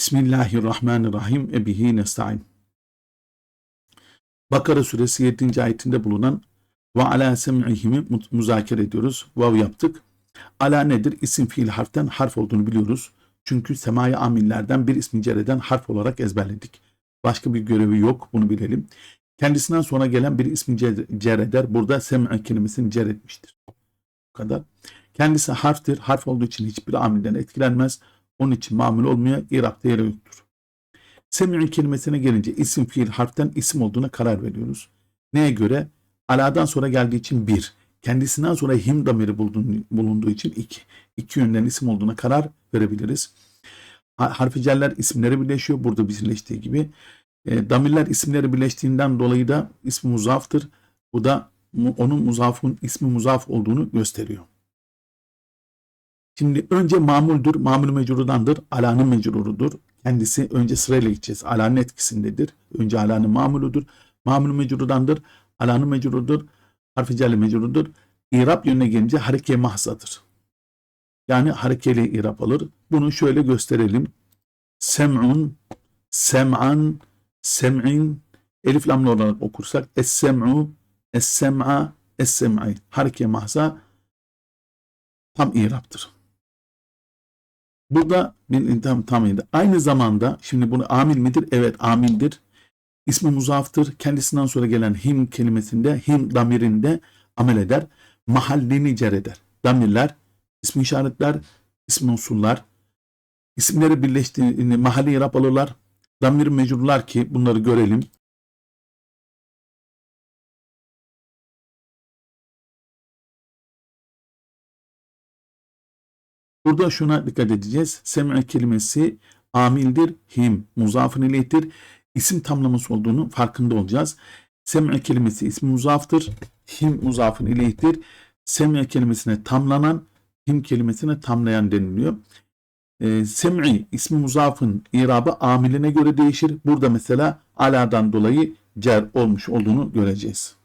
Bismillahirrahmanirrahim ve bihi nesta'in. Bakara suresi 7. ayetinde bulunan ve ala sem'ihimi mu- muzakere ediyoruz. Vav yaptık. Ala nedir? İsim fiil harften harf olduğunu biliyoruz. Çünkü semai amillerden bir ismi cereden harf olarak ezberledik. Başka bir görevi yok bunu bilelim. Kendisinden sonra gelen bir ismi cer- cer eder. Burada sem'i kelimesini cer etmiştir. Bu kadar. Kendisi harftir. Harf olduğu için hiçbir amilden etkilenmez. Onun için mamul olmuyor. İrabda yeri yoktur. Sem'i kelimesine gelince isim fiil harften isim olduğuna karar veriyoruz. Neye göre? Aladan sonra geldiği için bir. Kendisinden sonra him damiri bulunduğu, için iki. İki yönden isim olduğuna karar verebiliriz. Ha- Harfi cerler isimleri birleşiyor. Burada birleştiği gibi. E, damirler isimleri birleştiğinden dolayı da ismi muzaftır. Bu da onun muzafın ismi muzaf olduğunu gösteriyor. Şimdi önce mamuldür, mamul mecrudandır, alanın mecrurudur. Kendisi önce sırayla gideceğiz. Alanın etkisindedir. Önce alanın mamuludur. Mamul mecrudandır, alanın mecrurudur, harfi cerli mecrurudur. İrab yönüne gelince hareke mahzadır. Yani harekeli irab alır. Bunu şöyle gösterelim. Sem'un, sem'an, sem'in, elif lamlı olarak okursak es-sem'u, es-sem'a, es-sem'i. Hareke mahza tam iraptır. Burada bir tam tam iyiydi. Aynı zamanda şimdi bunu amil midir? Evet amildir. İsmi muzaftır. Kendisinden sonra gelen him kelimesinde him damirinde amel eder. Mahallini cer eder. Damirler, ismi işaretler, ismi unsurlar, isimleri birleştiğini mahalli irap alırlar. Damir mecrurlar ki bunları görelim. Burada şuna dikkat edeceğiz. Sem'i kelimesi amildir, him, muzafın ileyhtir. İsim tamlaması olduğunu farkında olacağız. Sem'i kelimesi ismi muzaftır, him muzafın ileyhtir. Sem'i kelimesine tamlanan, him kelimesine tamlayan deniliyor. Ee, sem'i ismi muzafın irabı amiline göre değişir. Burada mesela aladan dolayı cer olmuş olduğunu göreceğiz.